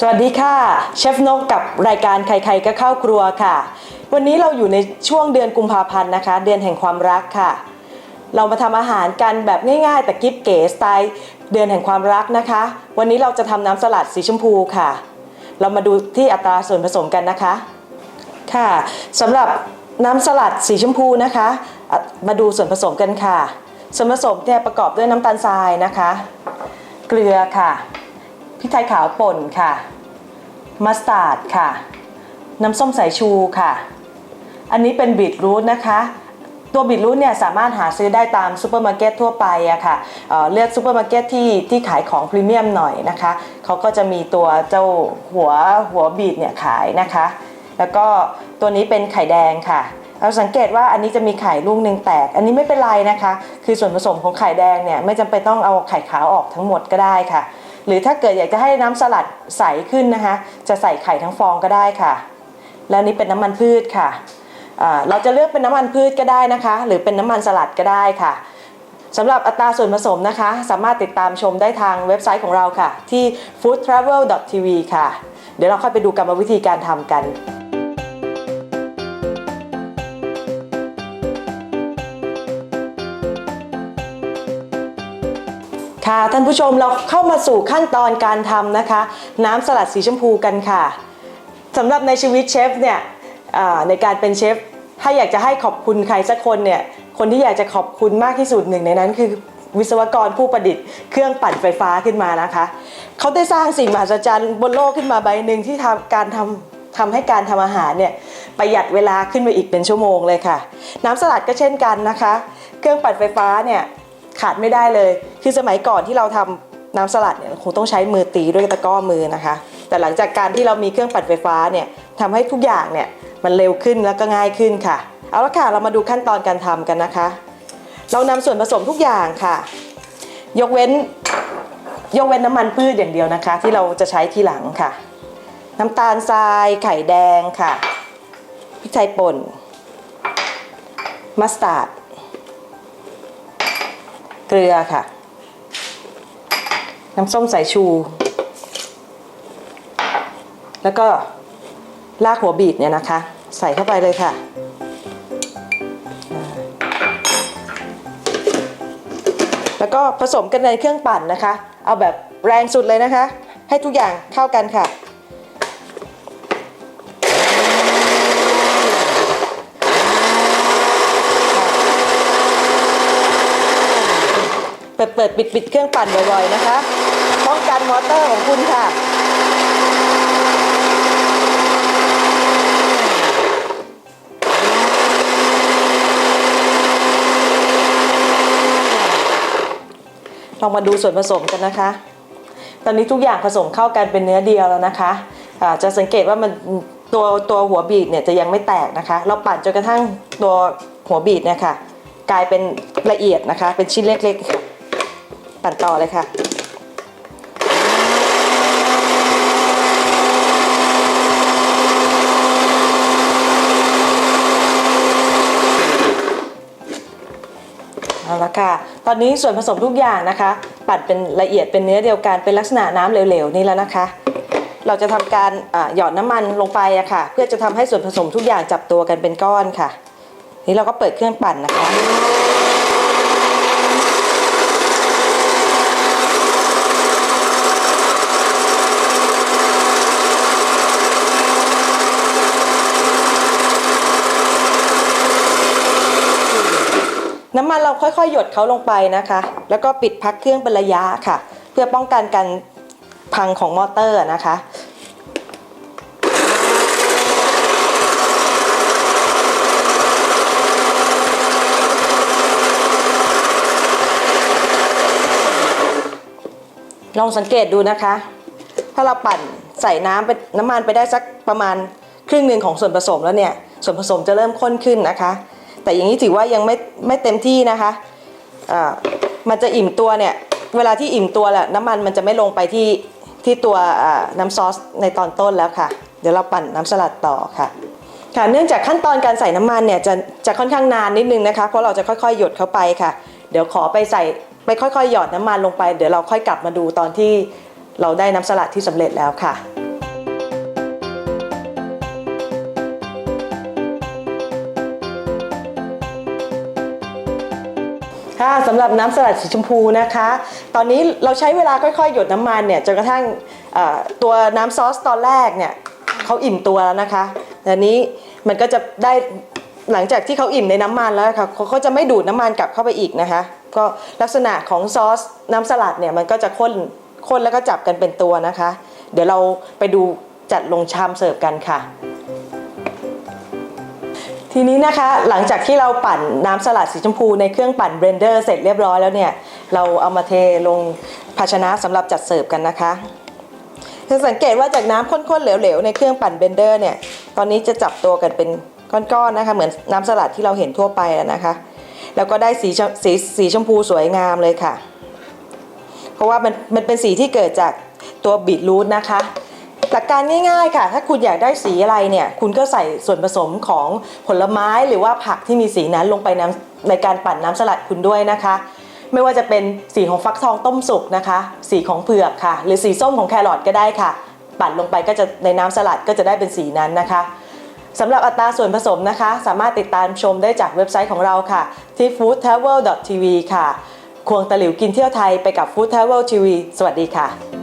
สวัสดีค่ะ เชฟนกกับรายการใครๆก็เข้าครัวค่ะ วันนี้เราอยู่ในช่วงเดือนกุมภาพันธ์นะคะ เดือนแห่งความรักค่ะ เรามาทำอาหารกันแบบง่ายๆ แต่กิ๊บเก๋สไตล์เดือนแห่งความรักนะคะ วันนี้เราจะทำน้ำสลัดสีชมพูค่ะ เรามาดูที่อัตราส่วนผสมกันนะคะค่ะสำหรับน้ำสลัดสีชมพูนะคะ มาดูส่วนผสมกันค่ะ ส่วนผสมเนี่ยประกอบด้วยน้ำตาลทรายนะคะ เกลือค่ะ ริกไทยขาวป่นค่ะ มัสตาร์ดค่ะ น้ำส้มสายชูค่ะ อันนี้เป็นบีทรูทนะคะตัวบีทรูทเนี่ยสามารถหาซื้อได้ตามซูเปอร์มาร์เก็ตทั่วไปอะค่ะเเลือกซูเปอร์มาร์เก็ตที่ที่ขายของพรีเมียมหน่อยนะคะเขาก็จะมีตัวเจ้าหัวหัวบีทเนี่ยขายนะคะ แล้วก็ตัวนี้เป็นไข่แดงค่ะ เราสังเกตว่าอันนี้จะมีไข่ลูกหนึ่งแตก อันนี้ไม่เป็นไรนะคะ คือส่วนผสมของไข่แดงเนี่ยไม่จำเป็นต้องเอาไข่ขาวออกทั้งหมดก็ได้ค่ะ หรือถ้าเกิดอยากจะให้น้ำสลัดใสขึ้นนะคะ จะใส่ไข่ทั้งฟองก็ได้ค่ะ แล้วนี่เป็นน้ำมันพืชค่ะ เราจะเลือกเป็นน้ำมันพืชก็ได้นะคะ หรือเป็นน้ำมันสลัดก็ได้ค่ะสำหรับอัตราส่วนผสมนะคะ สามารถติดตามชมได้ทางเว็บไซต์ของเราค่ะ ที่ foodtravel.tv ค่ะ เดี๋ยวเราค่อยไปดูกรรมวิธีการทำกัน ค่ะท่านผู้ชมเราเข้ามาสู่ขั้นตอนการทำนะคะ น้ำสลัดสีชมพูกันค่ะสำหรับในชีวิตเชฟเนี่ยในการเป็นเชฟถ้าอยากจะให้ขอบคุณใครสักคนเนี่ยคนที่อยากจะขอบคุณมากที่สุดหนึ่งในนั้นคือวิศวกรผู้ประดิษฐ์เครื่องปั่นไฟฟ้าขึ้นมานะคะ เขาได้สร้างสิ่งมหัศจรรย์บนโลกขึ้นมาใบหนึ่งที่ทำการทำทำให้การทำอาหารเนี่ยประหยัดเวลาขึ้นไปอีกเป็นชั่วโมงเลยค่ะ น้ำสลัดก็เช่นกันนะคะ เครื่องปั่นไฟฟ้าเนี่ย ขาดไม่ได้เลย คือสมัยก่อนที่เราทำน้ำสลัดเนี่ยคงต้องใช้มือตีด้วยตะก้อมือนะคะ แต่หลังจากการที่เรามีเครื่องปั่นไฟฟ้าเนี่ยทำให้ทุกอย่างเนี่ยมันเร็วขึ้นแล้วก็ง่ายขึ้นค่ะ เอาละค่ะเรามาดูขั้นตอนการทำกันนะคะ เรานำส่วนผสมทุกอย่างค่ะ ยกเว้นยกเว้นน้ำมันพืชอย่างเดียวนะคะ ที่เราจะใช้ทีหลังค่ะ น้ำตาลทรายไข่แดงค่ะพริกไทยป่นมัสตาร์ด กลือค่ะ น้ำส้มสายชู แล้วก็รากหัวบีทเนี่ยนะคะ ใส่เข้าไปเลยค่ะ แล้วก็ผสมกันในเครื่องปั่นนะคะ เอาแบบแรงสุดเลยนะคะ ให้ทุกอย่างเข้ากันค่ะ ปิดเปิดปิดปิดเครื่องปั่นบ่อยๆนะคะป้องกันมอเตอร์ของคุณค่ะ ลองมาดูส่วนผสมกันนะคะ ตอนนี้ทุกอย่างผสมเข้ากันเป็นเนื้อเดียวแล้วนะคะจะสังเกตว่ามันตัวตัวหัวบีดเนี่ยจะยังไม่แตกนะคะ เราปั่นจนกระทั่งตัวหัวบีดเนี่ยค่ะกลายเป็นละเอียดนะคะ เป็นชิ้นเล็กๆค่ะ ปั่นต่อเลยค่ะเอาละค่ะ ตอนนี้ส่วนผสมทุกอย่างนะคะ ปั่นเป็นละเอียดเป็นเนื้อเดียวกันเป็นลักษณะน้ำเหลวๆนี่แล้วนะคะ เราจะทำการหยอดน้ำมันลงไปอะค่ะ เพื่อจะทำให้ส่วนผสมทุกอย่างจับตัวกันเป็นก้อนค่ะ นี่เราก็เปิดเครื่องปั่นนะคะ น้ำมันเราค่อยๆ หยดเขาลงไปนะคะ แล้วก็ปิดพักเครื่องเป็นระยะค่ะ เพื่อป้องกันการพังของมอเตอร์นะคะลองสังเกตดูนะคะ ถ้าเราปั่นใส่น้ำไปน้ำมันไปได้สักประมาณครึ่งหนึ่งของส่วนผสมแล้วเนี่ย ส่วนผสมจะเริ่มข้นขึ้นนะคะ แต่อย่างนี้ถือว่ายังไม่ไม่เต็มที่นะคะอ่ามันจะอิ่มตัวเนี่ย เวลาที่อิ่มตัวแหละน้ำมันมันจะไม่ลงไปที่ที่ตัวน้ำซอสในตอนต้นแล้วค่ะ เดี๋ยวเราปั่นน้ำสลัดต่อค่ะค่ะเนื่องจากขั้นตอนการใส่น้ำมันเนี่ยจะจะค่อนข้างนานนิดนึงนะคะ เพราะเราจะค่อยๆ หยดเข้าไปค่ะ เดี๋ยวขอไปใส่ไปค่อยๆ หยอดน้ำมันลงไป เดี๋ยวเราค่อยกลับมาดูตอนที่เราได้น้ำสลัดที่สำเร็จแล้วค่ะ ค่ะสำหรับน้ำสลัดสีชมพูนะคะ ตอนนี้เราใช้เวลาค่อยๆ หยดน้ำมันเนี่ยจนกระทั่งตัวน้ำซอสตอนแรกเนี่ยเขาอิ่มตัวแล้วนะคะแต่นี้มันก็จะได้หลังจากที่เขาอิ่มในน้ำมันแล้วค่ะเขาจะไม่ดูดน้ำมันกลับเข้าไปอีกนะคะ ก็ลักษณะของซอสน้ำสลัดเนี่ยมันก็จะข้นข้นแล้วก็จับกันเป็นตัวนะคะ เดี๋ยวเราไปดูจัดลงชามเสิร์ฟกันค่ะ ทีนี้นะคะหลังจากที่เราปั่นน้ำสลัดสีชมพูในเครื่องปั่นเบรนเดอร์เสร็จเรียบร้อยแล้วเนี่ยเราเอามาเทลงภาชนะสำหรับจัดเสิร์ฟกันนะคะจะสังเกตว่าจากน้ำข้นๆเหลวๆในเครื่องปั่นเบรนเดอร์เนี่ยตอนนี้จะจับตัวกันเป็นก้อนๆนะคะเหมือนน้ำสลัดที่เราเห็นทั่วไปแล้วนะคะ แล้วก็ได้สีสีสีชมพูสวยงามเลยค่ะ เพราะว่ามันมันเป็นสีที่เกิดจากตัวบีทรูทนะคะ หลักการง่ายๆค่ะ ถ้าคุณอยากได้สีอะไรเนี่ยคุณก็ใส่ส่วนผสมของผลไม้หรือว่าผักที่มีสีนั้นลงไปน้ำในการปั่นน้ำสลัดคุณด้วยนะคะ ไม่ว่าจะเป็นสีของฟักทองต้มสุกนะคะ สีของเผือกค่ะ หรือสีส้มของแครอทก็ได้ค่ะ ปั่นลงไปก็จะในน้ำสลัดก็จะได้เป็นสีนั้นนะคะสำหรับอัตราส่วนผสมนะคะ สามารถติดตามชมได้จากเว็บไซต์ของเราค่ะ ที่ foodtravel.tv ค่ะ ควงตะหลิวกินเที่ยวไทยไปกับ Food Travel TV สวัสดีค่ะ